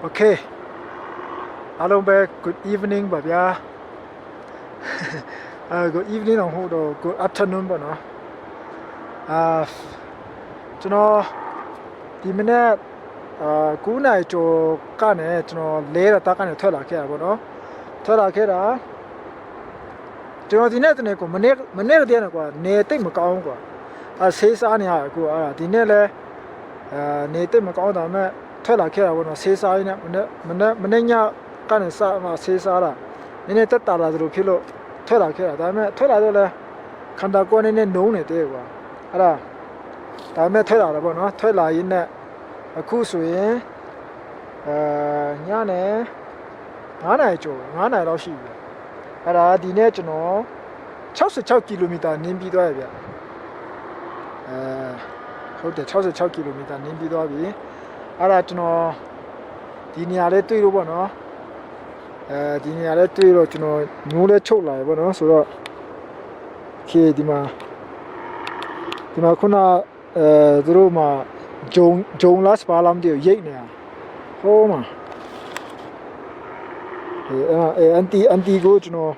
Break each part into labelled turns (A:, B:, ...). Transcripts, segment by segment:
A: โอเคအားလုံးပဲ good evening ပါဗျာ အဲ good evening တော့မဟုတ်တော့ good afternoon ပေါ့နော်အာကျွန်တော်ဒီမနေ့အာ9နိုင်ကျော်ကနေကျွန်တော်လဲတာတာကနေထွက်လာခဲ့ရပါတော့ထွက်လာခဲ့တာကျွန်တော်ဒီနေ့တနေ့ကိုမနေ့မနေ့ကတည်းကကွာနေတိတ်မကောင်းကွာအဲဆေးစားနေရအခုအဲ့ဒါဒီနေ့လဲအာနေတိတ်မကောင်းတာမဲ့ ထွက်လာခဲ့တာပေါ့နော်ဆေးစားရင်းနဲ့မနေ့မနေ့မနေ့ညကနေစမှဆေးစားတာနည်းနည်းတက်တာလာသလိုဖြစ်လို့ထွက်လာခဲ့တာဒါပေမဲ့ထွက်လာတော့လဲခန္ဓာကိုယ်နည်းနည်းနုံးနေသေးကွာအဲ့ဒါဒါပေမဲ့ထွက်လာတယ်ပေါ့နော်ထွက်လာရင်းနဲ့အခုဆိုရင်အဲညနေ9နိုင်ကျော်9နိုင်လောက်ရှိပြီအဲ့ဒါဒီနေ့ကျွန်တော်66ကီလိုမီတာနင်းပြီးသွားရဗျအဲဟုတ်တယ်66ကီလိုမီတာနင်းပြီးသွားပြီ အဲ့ဒါကျွန်တော်ဒီနေရာလေးတွေ့လို့ပေါ့နော်အဲဒီနေရာလေးတွေ့တော့ကျွန်တော်မျိုးလေးချုပ်လာရပေါ့နော်ဆိုတော့ခေဒီမှာဒီမှာခုနအဲသူတို့မှာဂျုံဂျုံလတ်ပါလာမသိဘူးရိတ်နေတာဟိုးမှာအဲအဲအန်တီအန်တီကိုကျွန်တော်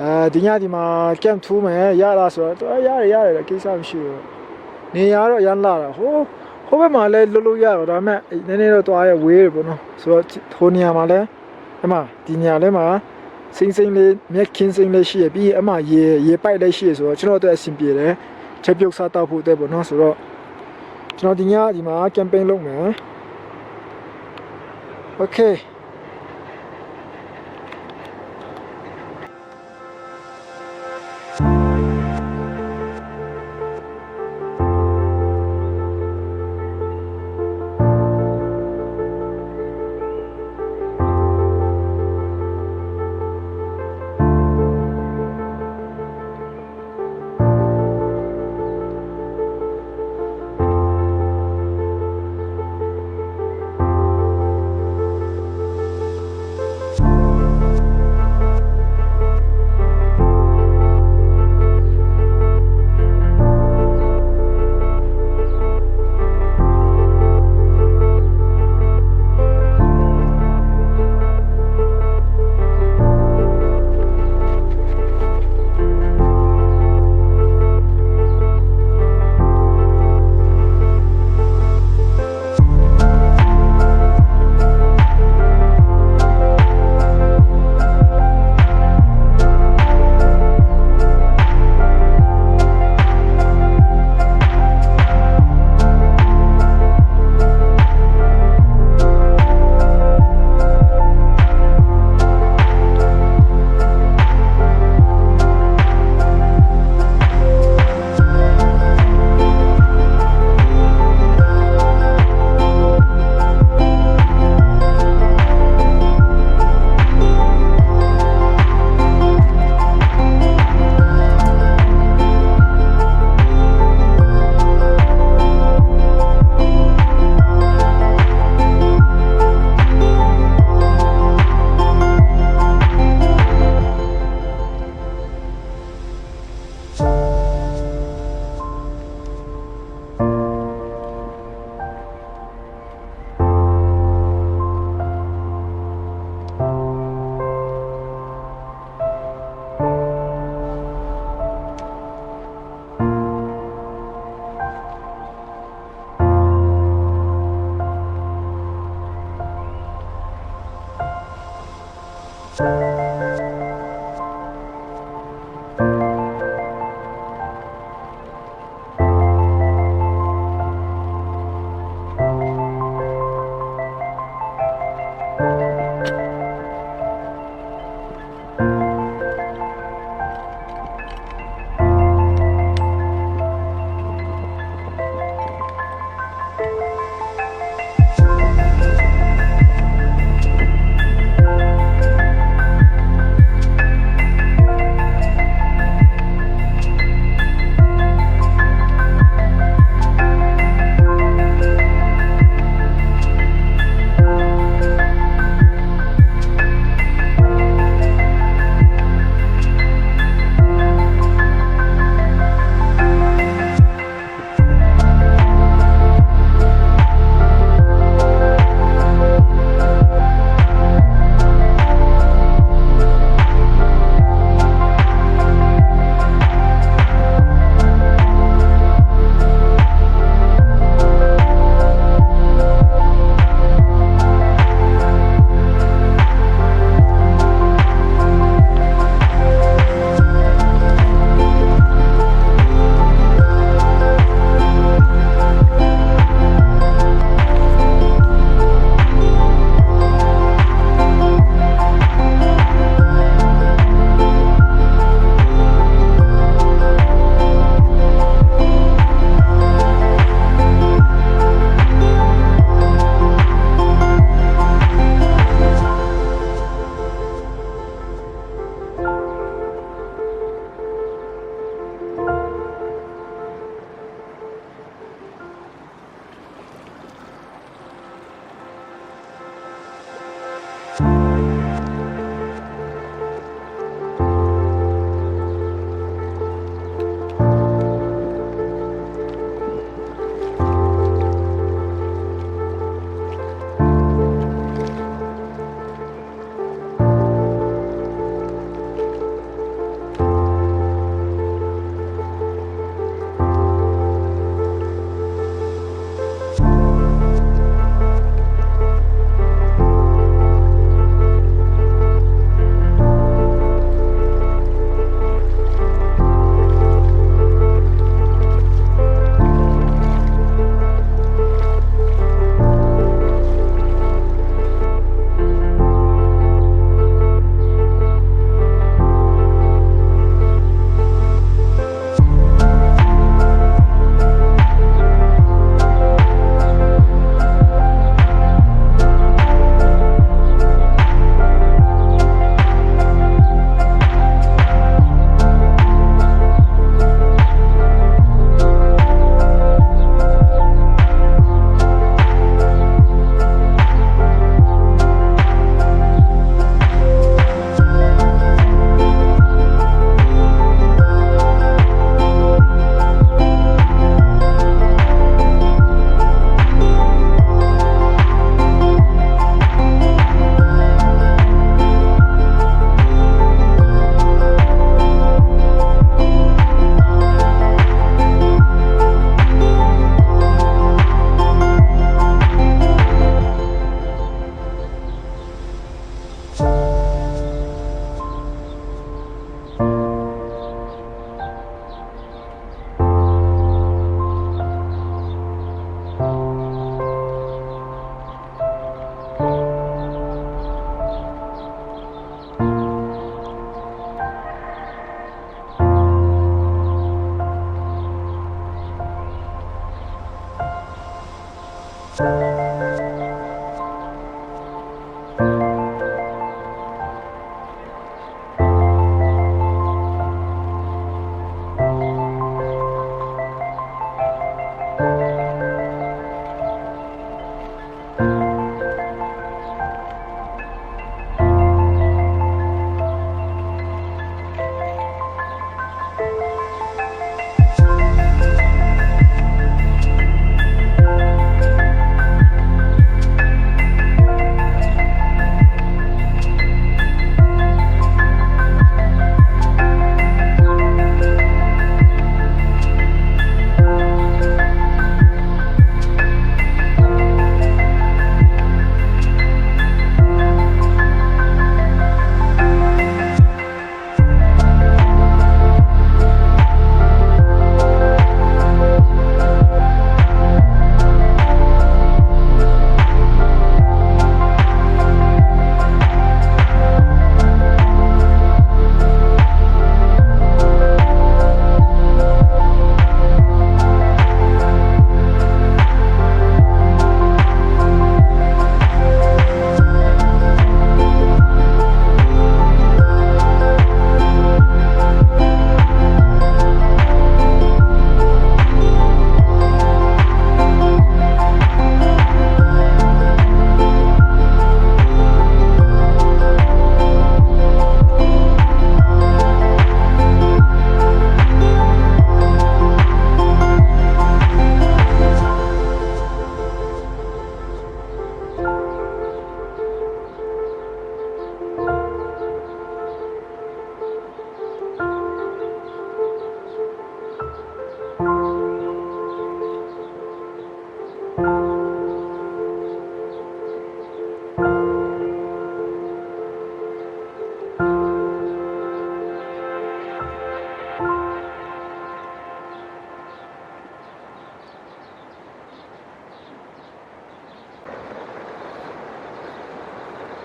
A: အဲဒီညဒီမှာကမ်ထူးမယ်ရလားဆိုတော့တော်ရတယ်ရတယ်ကိစ္စမရှိဘူးနေရတော့ရမ်းလာတာဟိုးဟို ဘက်မှာလည်းလွတ်လို့ရတော့ဒါပေမဲ့နည်းနည်းတော့သွားရဝေးတယ်ပေါ့နော်ဆိုတော့ဟိုနေရာမှာလည်းအမဒီနေရာလေးမှာစိမ့်စိမ့်လေးမြက်ခင်းစိမ့်လေးရှိရပြီးအမရေရေပိုက်လေးရှိရဆိုတော့ကျွန်တော်တို့အဆင်ပြေတယ်ချက်ပြုတ်စားတောက်ဖို့အတွက်ပေါ့နော်ဆိုတော့ကျွန်တော်ဒီညဒီမှာကမ်ပိန်းလုပ်မယ်โ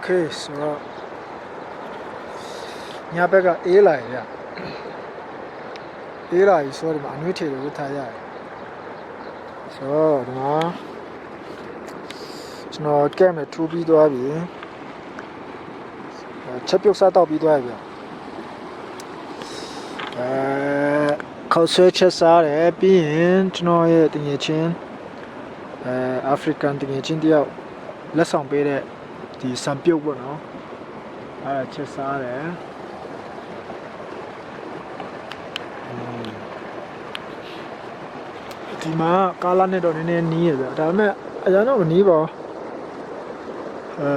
A: ဆိုတော့ညာဘက်ကအေးလာရရအေးလာပြီဆိုတော့ဒီမှာအနွေးထည်တွေကိုထားရတယ်ဆိုတော့ဒီမှာကျွန်တော်ကဲမဲ့ထူးပြီးသွားပြီအဲချက်ပြုတ်စားတော့ပြီးသွားပြီအဲခေါက်ဆွဲချက်စားတယ်ပြီးရင်ကျွန်တော်ရဲ့တငယ်ချင်းအဲအာဖရိကန်တငယ်ချင်းတယောက်လက်ဆောင်ပေးတဲ့ ဒီစံပြုတ်ပေါ့နော်အဲချက်စားတယ်อืมဒီမှာကာလာနဲ့တော့နည်းနည်းနီးရပြဒါပေမဲ့အရင်တော့မနီးပါဘူးအဲ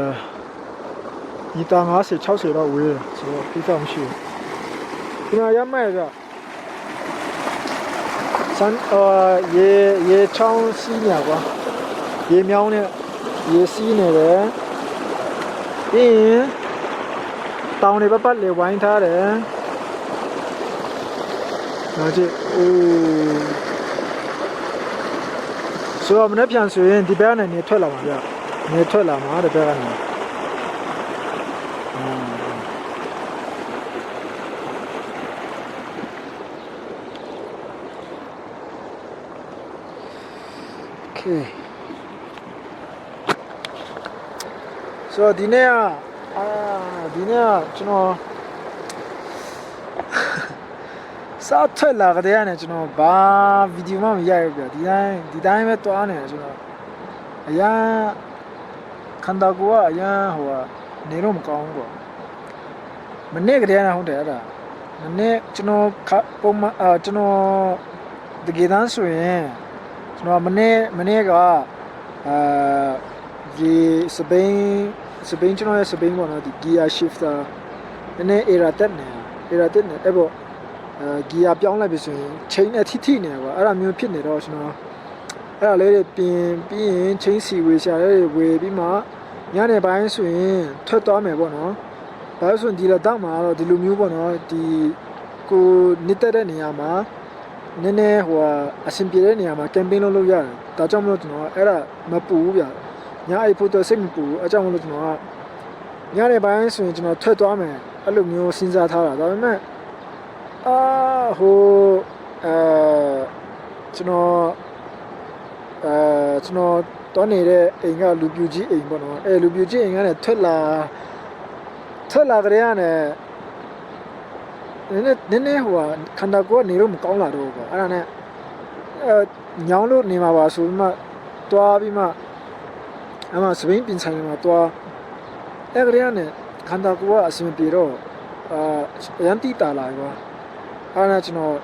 A: ဒီတာ50 60တော့ဝေးတယ်ဆိုတော့ပြဿနာမရှိဘူးဒီမှာရမဲ့ပြစန်အော်ရေရေချောင်းစီးညာကွာရေမြောင်းနဲ့ရေစီးနေတယ် ပြီးရင်တောင်တွေပတ်ပတ်လေဝိုင်းထားတယ်နောက်ကြည့်အိုးဆိုတော့မနေ့ပြန်ဆိုရင်ဒီဘက်ကနေနေထွက်လာမှာဗျနေထွက်လာမှာဒီဘက်ကနေอืม Okay. ဆိုတော့ဒီနေ့ကအာဒီနေ့ကကျွန်တော်စားထွက်လာကြတဲ့ကနေကျွန်တော်ဘာဗီဒီယိုမှမရိုက်ဘူးပြဒီတိုင်းဒီတိုင်းပဲတွားနေတယ်ကျွန်တော်အရန်ခန္ဓာကိုယ်ကအရန်ဟိုကနေတော့မကောင်းဘူးပေါ့မနေ့ကတည်းကဟုတ်တယ်အဲ့ဒါမနေ့ကျွန်တော်ခပုံမှန်အာကျွန်တော်တကယ်တမ်းဆိုရင်ကျွန်တော်မနေ့မနေ့ကအာဒီစပိန် စပိန်ကျွန်တော်ရဲ့စပိန်ပေါ့နော်ဒီ gear shifter နည်းနည်း error တက်နေ error တက်နေအဲ့ပေါ့အဲဂီယာပြောင်းလိုက်ပြီဆိုရင်ချိန်နဲ့ထိထိနေကွာအဲ့ဒါမျိုးဖြစ်နေတော့ကျွန်တော်အဲ့ဒါလေးတွေပြင်ပြီးရင်ချိန်စီဝေရှာလေးတွေဝေပြီးမှညနေပိုင်းဆိုရင်ထွက်သွားမယ်ပေါ့နော်ဒါဆိုရင်ဒီလက်တော့မှာတော့ဒီလိုမျိုးပေါ့နော်ဒီကိုနစ်တက်တဲ့နေရာမှာနည်းနည်းဟိုဟာအဆင်ပြေတဲ့နေရာမှာကမ်ပိန်းလုပ်လို့ရတယ်ဒါကြောင့်မလို့ကျွန်တော်ကအဲ့ဒါမပူဘူးဗျ ညအိပ်ဖို့တော့စိတ်မပူဘူးအဲကြောင့်မလို့ကျွန်တော်ကညနေပိုင်းဆိုရင်ကျွန်တော်ထွက်သွားမယ်အဲ့လိုမျိုးစဉ်းစားထားတာဒါပေမဲ့အာဟိုအဲကျွန်တော်အဲကျွန်တော်တောနေတဲ့အိမ်ကလူပြူကြီးအိမ်ပေါ့နော်အဲလူပြူကြီးအိမ်ကနေထွက်လာထွက်လာကြတဲ့ကနေနည်းနည်းနည်းနည်းဟိုဟာခန္ဓာကိုယ်ကနေလို့မကောင်းလာတော့ဘူးပေါ့အဲ့ဒါနဲ့အဲညောင်းလို့နေမှာပါဆိုပြီးမှတွားပြီးမှ အမှစပိန်ပင်ဆိုင်မှာတွားအဲ့ကြတဲ့ကနေခန္ဓာကိုယ်ကအဆင်မပြေတော့အာရန်တီတာလာကွာအဲ့ဒါကျွန်တော်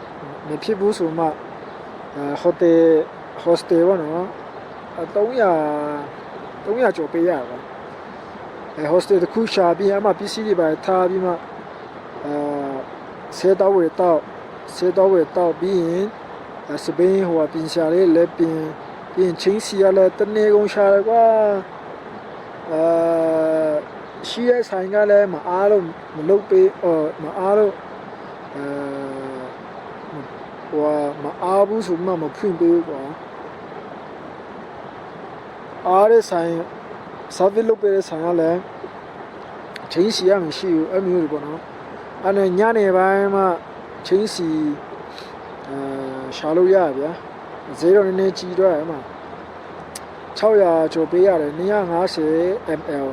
A: မဖြစ်ဘူးဆိုမှအဲဟိုတယ်ဟိုစတယ်ဘောနော်အ300 300ကျော်ပေးရပါအဲဟိုစတယ်တစ်ခုရှာပြီးအမှပစ္စည်းတွေပါထားပြီးမှအဲဆေးတော့ဝယ်တော့ဆေးတော့ဝယ်တော့ပြီးရင်အဲစပိန်ဟိုပင်ရှာလေးလက်ပင် ပြီးရင်ချင်းစီရလဲတနေကုန်ရှာရကွာအဲရှိရဆိုင်ကလည်းမအားလို့မလုပ်ပေးအော်မအားလို့အဲဟိုဟာမအားဘူးဆိုမှမဖွင့်ပေးဘူးကွာအားတဲ့ဆိုင် service လုပ်ပေးတဲ့ဆိုင်ကလည်းချင်းစီရမရှိဘူးအဲ့မျိုးတွေပေါ့နော်အဲ့နဲ့ညနေပိုင်းမှချင်းစီအဲရှာလို့ရဗျာ ဈေးတော့နည်းနည်းကြီးတော့အဲ့မှာ600ကျော်ပေးရတယ်250 ml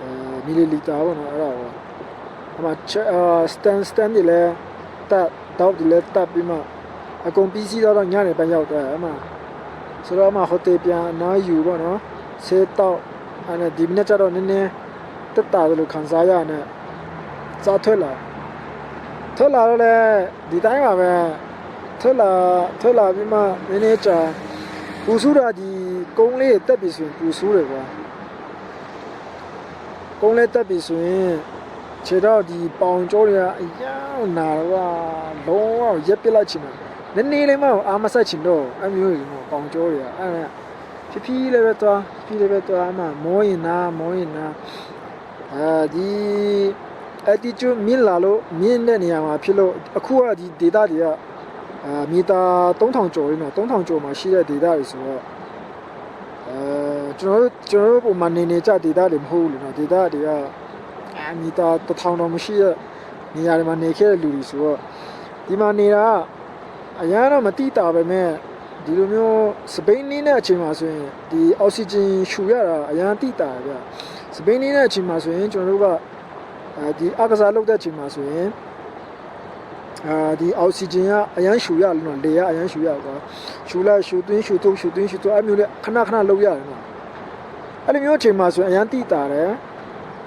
A: အဲမီလီလီတာပေါ့နော်အဲ့ဒါပေါ့အမစတန်စတန်ဒီလဲတက်တော့ဒီလဲတက်ပြီးမှအကုန်ပြီးစီးတော့ညနေပိုင်းရောက်တော့အမဆိုတော့အမဟိုတယ်ပြန်အနားယူပေါ့နော်ဆေးတော့အဲ့ဒါဒီမနေ့ကျတော့နည်းနည်းတက်တာလို့ခံစားရနဲ့စားထွက်လာထွက်လာတော့လေဒီတိုင်းပါပဲ ထွက်လာထွက်လာပြီးမှနည်းနည်းကြာပူဆူတာဒီကုန်းလေးတက်ပြီဆိုရင်ပူဆူတယ်ကွာကုန်းလေးတက်ပြီဆိုရင်ခြေတော့ဒီပေါင်ကြောတွေကအယောင်နာတော့လုံးဝရက်ပစ်လိုက်ချင်တယ်နည်းနည်းလေးမှအာမဆက်ချင်တော့အမျိုးကြီးပေါ့ပေါင်ကြောတွေကအဲ့ဒါဖြည်းဖြည်းလေးပဲသွားဖြည်းဖြည်းလေးပဲသွားအမှမောရင်နာမောရင်နာအဲဒီ attitude မြင့်လာလို့မြင့်တဲ့နေရာမှာဖြစ်လို့အခုကဒီ data တွေက အာမီတာ3000ကျော်ရင်းတော့3000ကျော်မှာရှိတဲ့ data တွေဆိုတော့အဲကျွန်တော်တို့ကျွန်တော်တို့ပုံမှန်နေနေကြဒေတာတွေမဟုတ်ဘူးလေနော်ဒေတာတွေကအမီတာတစ်ထောင်တော့မရှိတဲ့နေရာတွေမှာနေခဲ့တဲ့လူတွေဆိုတော့ဒီမှာနေတာကအရန်တော့မတိတာပဲမဲ့ဒီလိုမျိုးစပိန်နေတဲ့အချိန်မှာဆိုရင်ဒီအောက်ဆီဂျင်ရှူရတာအရန်တိတာဗျစပိန်နေတဲ့အချိန်မှာဆိုရင်ကျွန်တော်တို့ကအဲဒီအကစားလုပ်တဲ့အချိန်မှာဆိုရင် အာဒီအောက်ဆီဂျင်ကအရန်ရှူရလို့နော်လေကအရန်ရှူရကွာရှူလိုက်ရှူသွင်းရှူထုတ်ရှူသွင်းရှူထုတ်အဲ့မျိုးလေခဏခဏလုပ်ရတယ်နော်အဲ့လိုမျိုးအချိန်မှာဆိုရင်အရန်တိတာတယ်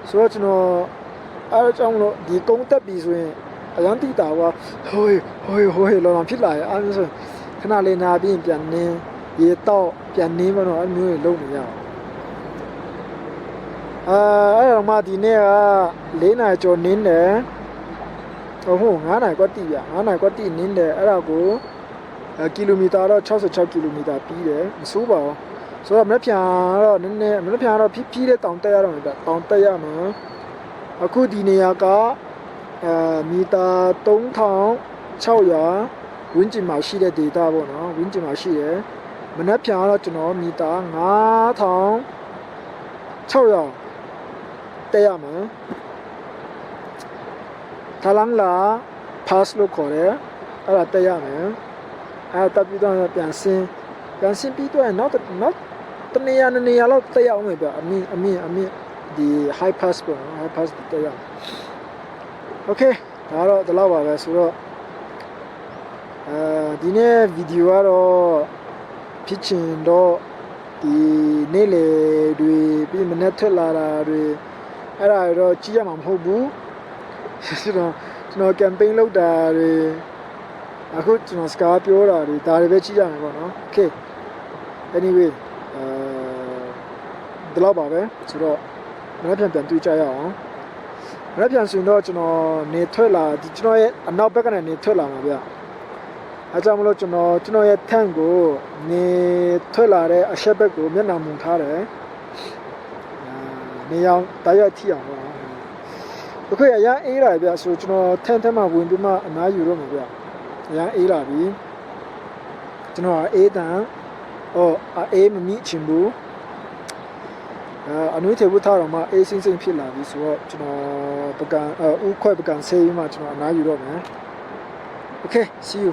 A: ဆိုတော့ကျွန်တော်အဲ့ဒါကြောင့်မလို့ဒီကုန်းတက်ပြီဆိုရင်အရန်တိတာကဟိုးဟိုးဟိုးလောလောဖြစ်လာရဲ့အဲ့လိုဆိုရင်ခဏလေးနာပြီးရင်ပြန်နင်းရေတော့ပြန်နင်းမတော့အဲ့လိုမျိုးတွေလုပ်နေရအောင်အာအဲ့တော့မှဒီနေ့က၄နာရီကျော်နင်းတယ် ဟိုဟုတ်9နာရီကွက်တိပြ9နာရီကွက်တိနင်းတယ်အဲ့ဒါကိုအဲကီလိုမီတာတော့66ကီလိုမီတာပြီးတယ်မဆိုးပါဘူးဆိုတော့မနေ့ပြန်တော့နည်းနည်းမနေ့ပြန်တော့ဖြည်းဖြည်းလေးတောင်တက်ရတော့မယ်ဗျတောင်တက်ရမှာအခုဒီနေရာကအဲမီတာ3600ဝန်းကျင်မှာရှိတဲ့ data ပေါ့နော်ဝန်းကျင်မှာရှိတယ်မနေ့ပြန်တော့ကျွန်တော်မီတာ9600တက်ရမှာ ထလန်းလာ pass လို့ခေါ်တယ်အဲ့ဒါတက်ရမယ်အဲ့ဒါတက်ပြီးတော့ပြန်ဆင်းပြန်ဆင်းပြီးတော့နောက်တစ်နောက်တနေရာနှစ်နေရာလောက်တက်ရအောင်ပဲဗျအမြင့်အမြင့်အမြင့်ဒီ high pass ပေါ့နော် high pass တက်ရအောင် okay ဒါတော့ဒီလောက်ပါပဲဆိုတော့အဲဒီနေ့ဗီဒီယိုကတော့ဖြစ်ချင်တော့ဒီနေ့လေတွေပြီးမနေ့ထွက်လာတာတွေအဲ့ဒါတွေတော့ကြည့်ရမှာမဟုတ်ဘူး ကျွန်တော်ကျွန်တော် campaign လုပ်တာတွေအခုကျွန်တော်စကားပြောတာတွေဒါတွေပဲကြည့်ရမှာပေါ့နော် okay anyway အဲဒီလောက်ပါပဲဆိုတော့မနေ့ပြန်ပြန်တွေ့ကြရအောင်မနေ့ပြန်ဆိုရင်တော့ကျွန်တော်နေထွက်လာဒီကျွန်တော်ရဲ့အနောက်ဘက်ကနေနေထွက်လာမှာဗျအဲကြောင့်မလို့ကျွန်တော်ကျွန်တော်ရဲ့ထန့်ကိုနေထွက်လာတဲ့အရှက်ဘက်ကိုမျက်နှာမူထားတယ်အာနေအောင်တရက်ထိအောင်ပေါ့ အခုရရအေးလာဗျဆိုကျွန်တော်ထန့်ထန့်မှဝင်ပြီးမှအနားယူတော့မှာဗျရအေးလာပြီကျွန်တော်အေးတန်အော်အေးမမိချင်ဘူးအဲအနွေးထေဝတ်ထားတော့မှအေးစင်းစင်းဖြစ်လာပြီဆိုတော့ကျွန်တော်ပကံအဥခွဲပကံဆေးပြီးမှကျွန်တော်အနားယူတော့မယ် Okay see you